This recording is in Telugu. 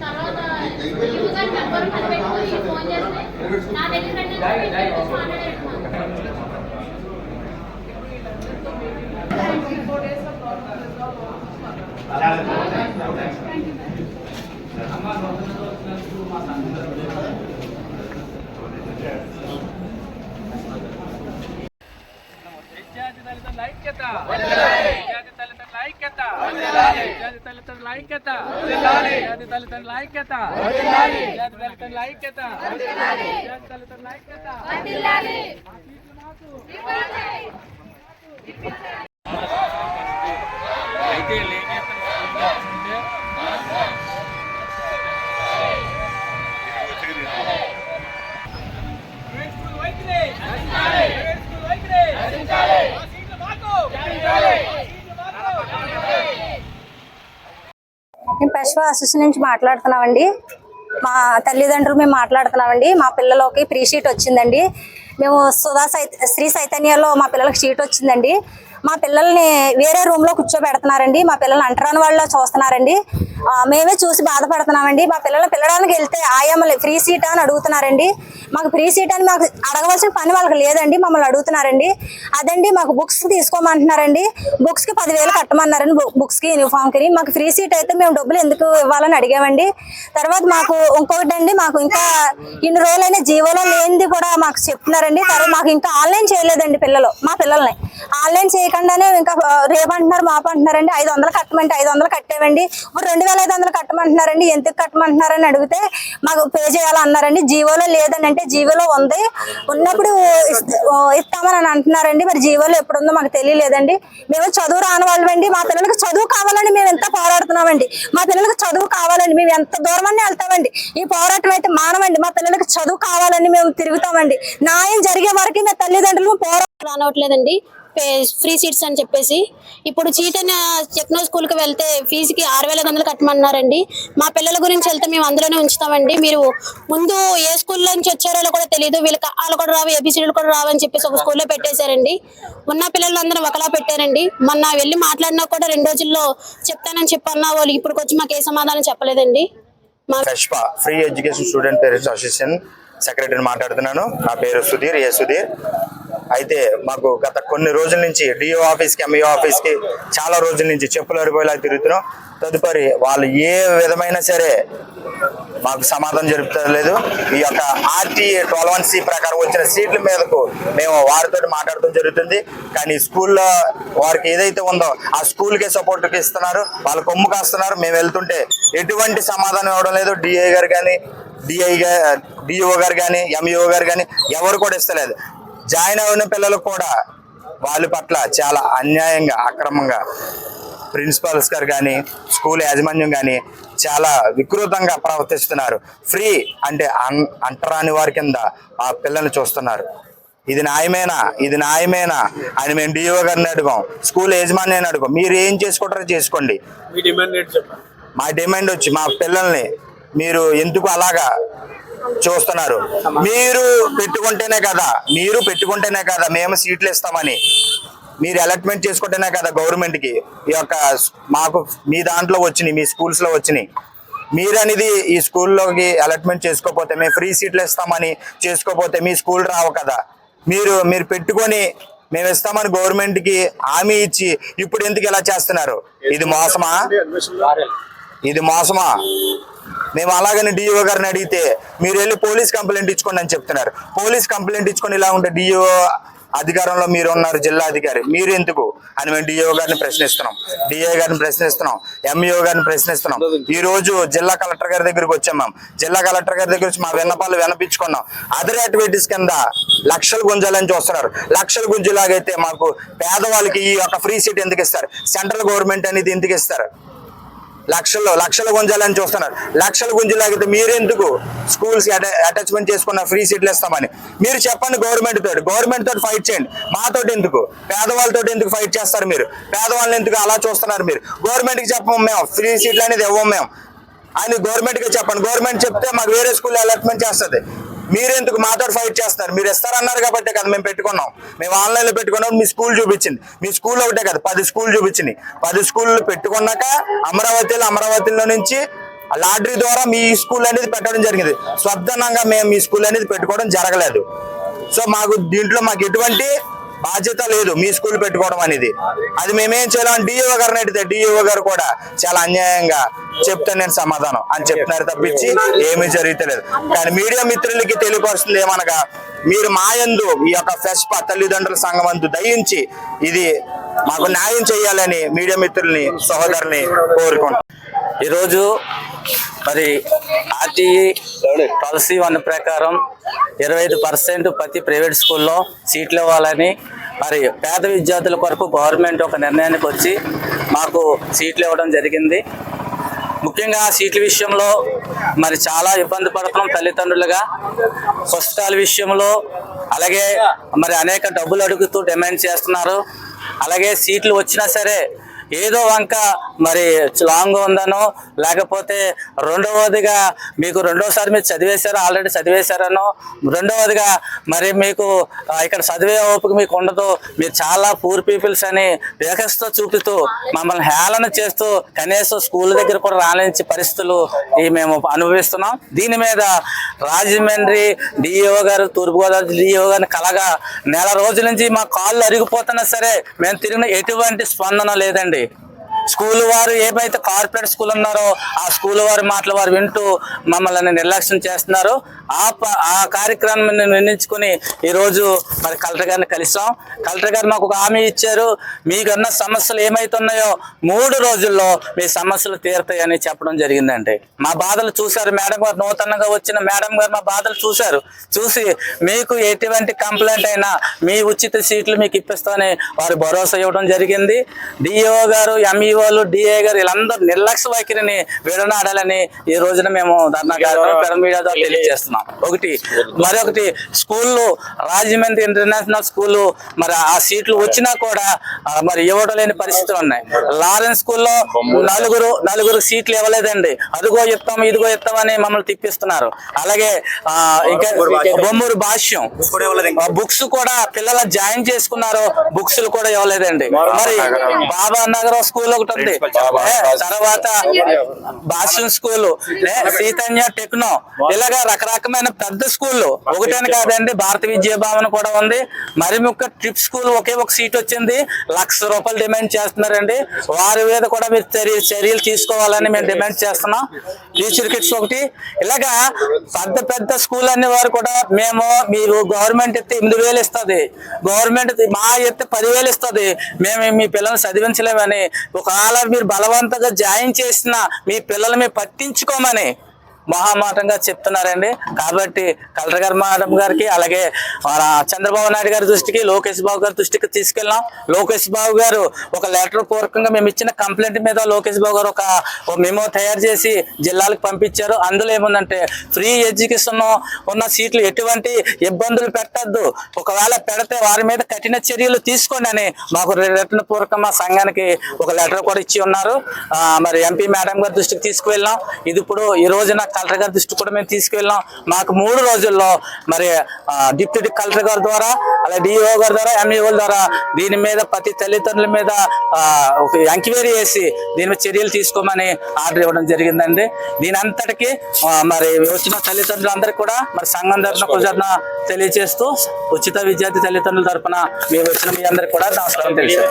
తర్వాత ఫోన్ చేస్తే నా దగ్గర రండి అని చెప్పేసి మాట్లాడారు విద్యార్థి దళితుల ఐక్యత విద్యార్థి దళితుల ఐక్యత. విద్యార్థి దళితుల ఐక్యత. విద్యార్థి దళితుల ఐక్యత. విద్యార్థి దళితుల ఐక్యత. విద్యార్థి దళితుల ఐక్యత. అయితే లేనేత ప్రైవేట్ స్కూల్ వైఖరి ప్రైవేట్ స్కూల్ వైఖరి ఆ సీట్లు మాకు ఆ సీట్లు మాకు మేము పెశ్వ అసోసియేషన్ నుంచి మాట్లాడుతున్నామండి. మా తల్లిదండ్రులు మేము మాట్లాడుతున్నామండి. మా పిల్లలకి ప్రీ షీట్ వచ్చిందండి. మేము సుధా సై శ్రీ చైతన్యలో మా పిల్లలకి షీట్ వచ్చిందండి. మా పిల్లల్ని వేరే రూమ్లో కూర్చోబెడుతున్నారండి. మా పిల్లల్ని అంటరాని వాళ్ళు చూస్తున్నారండి. మేమే చూసి బాధపడుతున్నామండి. మా పిల్లల్ని పిల్లడానికి వెళ్తే ఆయమ్మలు ఫ్రీ సీట్ అని అడుగుతున్నారండి. మాకు ఫ్రీ సీట్ అని మాకు అడగవలసిన పని వాళ్ళకి లేదండి. మమ్మల్ని అడుగుతున్నారండి. అదండి మాకు బుక్స్ తీసుకోమంటున్నారండి. బుక్స్కి పదివేలు కట్టమన్నారండి బుక్స్కి యూనిఫామ్కి మాకు ఫ్రీ సీట్ అయితే మేము డబ్బులు ఎందుకు ఇవ్వాలని అడిగామండి. తర్వాత మాకు ఇంకొకటి అండి మాకు ఇంకా ఇన్ని రోజులైనా జీవోలో లేనిది కూడా మాకు చెప్తున్నారండి. తర్వాత మాకు ఇంకా ఆన్లైన్ చేయలేదండి పిల్లలు మా పిల్లల్ని. ఆన్లైన్ చేయక చేయకుండానే ఇంకా రేపంటున్నారు రేపు అంటున్నారు ఐదు వందలు కట్టమంటే ఐదు వందలు కట్టేవండి. ఇప్పుడు రెండు వేల ఐదు వందలు కట్టమంటున్నారండి. ఎందుకు కట్టమంటున్నారని అడిగితే మాకు పే చేయాలన్నారండి. జీవోలో లేదని అంటే జీవోలో ఉంది. ఉన్నప్పుడు ఇస్తామని అంటున్నారండి. మరి జీవోలో ఎప్పుడు ఉందో మాకు తెలియలేదండి. మేము చదువు రాని వాళ్ళమండి మా పిల్లలకి చదువు కావాలని మేము ఎంత పోరాడుతున్నామండి. మా పిల్లలకి చదువు కావాలండి. మేము ఎంత దూరమని వెళ్తామండి. ఈ పోరాటం అయితే మానవండి మా పిల్లలకి చదువు కావాలని మేము తిరుగుతామండి. న్యాయం జరిగే వరకు నా తల్లిదండ్రులు పోరాటం రానవట్లేదండి. ఫ్రీ సీట్స్ అని చెప్పేసి. ఇప్పుడు చీటన టెక్నో స్కూల్కి వెళ్తే ఫీజుకి ఆరు వేల ఐదు వందలు కట్టమన్నారండి. మా పిల్లల గురించి వెళ్తే మేము అందులోనే ఉంచుతామండి. మీరు ముందు ఏ స్కూల్లో నుంచి వచ్చారో కూడా తెలియదు వీళ్ళకి వాళ్ళు కూడా రావు ఏబిసిడీలు కూడా రావని చెప్పేసి ఒక స్కూల్లో పెట్టేశారండి. ఉన్న పిల్లలందరూ ఒకలా పెట్టారండి. మొన్న వెళ్ళి మాట్లాడినా కూడా రెండు రోజుల్లో చెప్తానని చెప్పన్నా వాళ్ళు. ఇప్పుడు వచ్చి మాకు ఏ సమాధానం చెప్పలేదండి. మా free education student parents association సెక్రటరీని మాట్లాడుతున్నాను. నా పేరు సుధీర్ ఏ సుధీర్. అయితే మాకు గత కొన్ని రోజుల నుంచి డిఓ ఆఫీస్కి ఎంఈఓ ఆఫీస్కి చాలా రోజుల నుంచి చెప్పులు అరిపోయేలా తిరుగుతున్నాం. తదుపరి వాళ్ళు ఏ విధమైన సరే మాకు సమాధానం జరుపుతలేదు. ఈ యొక్క ఆర్టీఏ ట్వెల్వ్ వన్ సి ప్రకారం వచ్చిన సీట్ల మీదకు మేము వారితో మాట్లాడటం జరుగుతుంది. కానీ స్కూల్లో వారికి ఏదైతే ఉందో ఆ స్కూల్కే సపోర్ట్కి ఇస్తున్నారు. వాళ్ళ కొమ్ము కాస్తున్నారు. మేము వెళ్తుంటే ఎటువంటి సమాధానం ఇవ్వడం లేదు. డిఏ గారు కానీ డిఐ డిఓ గారు కానీ ఎంఈఓ గారు కానీ ఎవరు కూడా ఇస్తలేదు. జాయిన్ అయిన పిల్లలకు కూడా వాళ్ళ పట్ల చాలా అన్యాయంగా అక్రమంగా ప్రిన్సిపాల్స్ గారు కానీ స్కూల్ యాజమాన్యం కానీ చాలా వికృతంగా ప్రవర్తిస్తున్నారు. ఫ్రీ అంటే అన్ అంటరాని వారి కింద ఆ పిల్లల్ని చూస్తున్నారు. ఇది న్యాయమేనా? ఇది న్యాయమేనా? అని మేము డిఓ గారిని అడుగాం. స్కూల్ యాజమాన్యాన్ని అడుగాం. మీరు ఏం చేసుకుంటారో చేసుకోండి. మా డిమాండ్ వచ్చి మా పిల్లల్ని మీరు ఎందుకు అలాగా చూస్తున్నారు? మీరు పెట్టుకుంటేనే కదా మీరు పెట్టుకుంటేనే కదా మేము సీట్లు ఇస్తామని. మీరు అలాట్మెంట్ చేసుకుంటేనే కదా గవర్నమెంట్కి ఈ యొక్క మాకు మీ దాంట్లో వచ్చినాయి మీ స్కూల్స్లో వచ్చినాయి. మీరు అనేది ఈ స్కూల్లోకి అలాట్మెంట్ చేసుకోకపోతే మేము ఫ్రీ సీట్లు ఇస్తామని చేసుకోకపోతే మీ స్కూల్ రావు కదా. మీరు మీరు పెట్టుకొని మేము ఇస్తామని గవర్నమెంట్కి హామీ ఇచ్చి ఇప్పుడు ఎందుకు ఇలా చేస్తున్నారు? ఇది మోసమా? ఇది మోసమా? మేము అలాగని డిఓ గారిని అడిగితే మీరు వెళ్ళి పోలీస్ కంప్లైంట్ ఇచ్చుకోండి అని చెప్తున్నారు. పోలీస్ కంప్లైంట్ ఇచ్చుకొని ఇలా ఉంటే డిఓ అధికారంలో మీరు ఉన్నారు జిల్లా అధికారి. మీరు ఎందుకు? అని మేము డిఓ గారిని ప్రశ్నిస్తున్నాం. డిఏ గారిని ప్రశ్నిస్తున్నాం. ఎంఈఓ గారిని ప్రశ్నిస్తున్నాం. ఈ రోజు జిల్లా కలెక్టర్ గారి దగ్గరికి వచ్చాం మేము. జిల్లా కలెక్టర్ గారి దగ్గర వచ్చి మా విన్నపాలు వినపించుకున్నాం. అదర్ యాక్టివిటీస్ కింద లక్షలు గుంజాలని చూస్తున్నారు. లక్షలు గుంజులాగైతే మాకు పేదవాళ్ళకి ఈ యొక్క ఫ్రీ సీట్ ఎందుకు ఇస్తారు? సెంట్రల్ గవర్నమెంట్ అనేది ఎందుకు ఇస్తారు? లక్షల్లో లక్షల గుంజాలని చూస్తున్నారు. లక్షల గుంజలేకపోతే మీరెందుకు స్కూల్స్ అటాచ్మెంట్ చేసుకున్న ఫ్రీ సీట్లు ఇస్తామని? మీరు చెప్పండి గవర్నమెంట్ తోటి. గవర్నమెంట్ తోటి ఫైట్ చేయండి. మాతోటి ఎందుకు? పేదవాళ్ళతో ఎందుకు ఫైట్ చేస్తారు మీరు? పేదవాళ్ళని ఎందుకు అలా చూస్తున్నారు మీరు? గవర్నమెంట్కి చెప్పము మేము. ఫ్రీ సీట్లు అనేది ఇవ్వము మేము. అని గవర్నమెంట్కి చెప్పండి. గవర్నమెంట్ చెప్తే మాకు వేరే స్కూల్ అలాట్మెంట్ చేస్తుంది. మీరు ఎందుకు మాతో ఫైట్ చేస్తున్నారు? మీరు ఇస్తారన్నారు కాబట్టి కదా మేము పెట్టుకున్నాం. మేము ఆన్లైన్లో పెట్టుకున్నాం మీ స్కూల్ చూపించింది. మీ స్కూల్ ఒకటే కదా పది స్కూల్ చూపించింది. పది స్కూళ్ళు పెట్టుకున్నాక అమరావతిలో అమరావతిలో నుంచి లాటరీ ద్వారా మీ స్కూల్ అనేది పెట్టడం జరిగింది. స్వచ్ఛందంగా మేము మీ స్కూల్ అనేది పెట్టుకోవడం జరగలేదు. సో మాకు దీంట్లో మాకు ఎటువంటి బాధ్యత లేదు మీ స్కూల్ పెట్టుకోవడం అనేది. అది మేమేం చేయాలని డిఓ గారిని అడిగితే డిఓ గారు కూడా చాలా అన్యాయంగా చెప్తాను నేను సమాధానం అని చెప్తున్నారు తప్పించి ఏమీ జరుగుతలేదు. కానీ మీడియా మిత్రులకి తెలియపరుస్తుంది ఏమనగా మీరు మాయందు ఈ యొక్క ఫెస్ప తల్లిదండ్రుల సంఘం అందు దయించి ఇది మాకు న్యాయం చేయాలని మీడియా మిత్రుల్ని సహోదరుని కోరుకుంటున్నాను ఈరోజు మరి ఆర్టీఈ పాలసీ వన్ ప్రకారం ఇరవై ఐదు పర్సెంట్ ప్రతి ప్రైవేట్ స్కూల్లో సీట్లు ఇవ్వాలని మరి పేద విద్యార్థుల కొరకు గవర్నమెంట్ ఒక నిర్ణయానికి వచ్చి మాకు సీట్లు ఇవ్వడం జరిగింది. ముఖ్యంగా సీట్ల విషయంలో మరి చాలా ఇబ్బంది పడుతున్నాం తల్లిదండ్రులుగా. పుస్తకాల విషయంలో అలాగే మరి అనేక డబ్బులు అడుగుతూ డిమాండ్ చేస్తున్నారు. అలాగే సీట్లు వచ్చినా సరే ఏదో వంక మరి లాంగ్ ఉందనో లేకపోతే రెండవదిగా మీకు రెండోసారి మీరు చదివేశారు ఆల్రెడీ చదివేశారనో రెండవదిగా మరి మీకు ఇక్కడ చదివే ఓపిక మీకు ఉండదు. మీరు చాలా పూర్ పీపుల్స్ అని వేగస్తో చూపుతూ మమ్మల్ని హేళన చేస్తూ కనీసం స్కూల్ దగ్గర కూడా రాలేని పరిస్థితులు ఈ మేము అనుభవిస్తున్నాం. దీని మీద రాజమండ్రి డిఈఓ గారు తూర్పుగోదావరి డిఈఓ గారిని కలగా నెల రోజుల నుంచి మా కాళ్ళు అరిగిపోతున్నా సరే మేము తిరిగిన ఎటువంటి స్పందన లేదండి. స్కూల్ వారు ఏవైతే కార్పొరేట్ స్కూల్ ఉన్నారో ఆ స్కూల్ వారి మాటలు వారు వింటూ మమ్మల్ని నిర్లక్ష్యం చేస్తున్నారు. ఆ ప- ఆ కార్యక్రమాన్ని నిర్ణయించుకుని ఈరోజు మరి కలెక్టర్ గారిని కలిసాం కలెక్టర్ గారు మాకు ఒక హామీ ఇచ్చారు. మీకున్న సమస్యలు ఏమైతున్నాయో మూడు రోజుల్లో మీ సమస్యలు తీరుతాయని చెప్పడం జరిగిందండి. మా బాధలు చూశారు. మేడం గారు నూతనంగా వచ్చిన మేడం గారు మా బాధలు చూశారు. చూసి మీకు ఎటువంటి కంప్లైంట్ అయినా మీ ఉచిత సీట్లు మీకు ఇప్పిస్తామని వారు భరోసా ఇవ్వడం జరిగింది. డిఓ గారు ఎంఈఓలు డిఏ గారు వీళ్ళందరూ నిర్లక్ష్య వైఖరిని విడనాడాలని ఈ రోజున మేము ధర్నా కార్యక్రమం పెద్ద మీడియా ద్వారా తెలియజేస్తున్నాం. ఒకటి మరొకటి స్కూళ్ళు రాజమండ్రి ఇంటర్నేషనల్ స్కూల్ మరి ఆ సీట్లు వచ్చినా కూడా మరి ఇవ్వడం లేని పరిస్థితులు ఉన్నాయి. లారెన్స్ స్కూల్లో నలుగురు నలుగురు సీట్లు ఇవ్వలేదండి. అదిగో ఇస్తాం ఇదిగో ఇస్తామని మమ్మల్ని తిప్పిస్తున్నారు. అలాగే ఇంకా బొమ్మూరు భాష్యం. బుక్స్ కూడా పిల్లలు జాయిన్ చేసుకున్నారు బుక్స్ కూడా ఇవ్వలేదండి. మరి బాబా నగరం స్కూల్ ఒకటి ఏ, తర్వాత భాష్యం స్కూల్ చైతన్య టెక్నో ఇలాగా రకరకమైన పెద్ద స్కూళ్ళు ఒకటని కాదండి భారత విద్యా భవన్ కూడా ఉంది. మరి ముక్క ట్రిప్ స్కూల్ ఒకే ఒక సీట్ వచ్చింది. లక్ష రూపాయలు డిమాండ్ చేస్తున్నారండి. వారి మీద కూడా మీరు చర్య చర్యలు తీసుకోవాలని మేము డిమాండ్ చేస్తున్నాం. టీచర్ కిట్స్ ఒకటి. ఇలాగా పెద్ద పెద్ద స్కూల్ అనే వారు కూడా మేము మీరు గవర్నమెంట్ ఎత్తే ఎనిమిది వేలు ఇస్తుంది. గవర్నమెంట్ మా ఎత్తే పదివేలు ఇస్తుంది. మేము మీ పిల్లల్ని చదివించలేమని నాలా మీరు బలవంతంగా జాయిన్ చేసిన మీ పిల్లల్ని పట్టించుకోమని మహామాటంగా చెప్తున్నారండి. కాబట్టి కలెక్టర్ గారు మేడం గారికి అలాగే మన చంద్రబాబు నాయుడు గారి దృష్టికి లోకేష్ బాబు గారి దృష్టికి తీసుకెళ్ళాం లోకేష్ బాబు గారు ఒక లెటర్ పూర్వకంగా మేము ఇచ్చిన కంప్లైంట్ మీద లోకేష్ బాబు గారు ఒక మెమో తయారు చేసి జిల్లాలకు పంపించారు. అందులో ఏముందంటే ఫ్రీ ఎడ్యుకేషన్ ఉన్న సీట్లు ఎటువంటి ఇబ్బందులు పెట్టద్దు. ఒకవేళ పెడితే వారి మీద కఠిన చర్యలు తీసుకోండి అని మాకు రిటర్న్ పూర్వక మా సంఘానికి ఒక లెటర్ కూడా ఇచ్చి ఉన్నారు. మరి ఎంపీ మేడం గారి దృష్టికి తీసుకువెళ్ళాం ఇది ఇప్పుడు ఈ రోజున కలెక్టర్ గారి దృష్టికి కూడా మేము తీసుకువెళ్ళాం మాకు మూడు రోజుల్లో మరి డిప్యూటీ కలెక్టర్ గారి ద్వారా అలాగే డిఓ గారి ద్వారా ఎంఈఓ ద్వారా దీని మీద ప్రతి తల్లిదండ్రుల మీద ఎంక్వైరీ చేసి దీని మీద చర్యలు తీసుకోమని ఆర్డర్ ఇవ్వడం జరిగిందండి. దీని అంతటికి మరి వచ్చిన తల్లిదండ్రులందరికీ కూడా మరి సంఘం తరఫున కృతజ్ఞత తెలియజేస్తూ ఉచిత విద్యార్థి తల్లిదండ్రుల తరపున మేము వచ్చిన మీ అందరికి కూడా నమస్కారం తెలియజేస్తాం.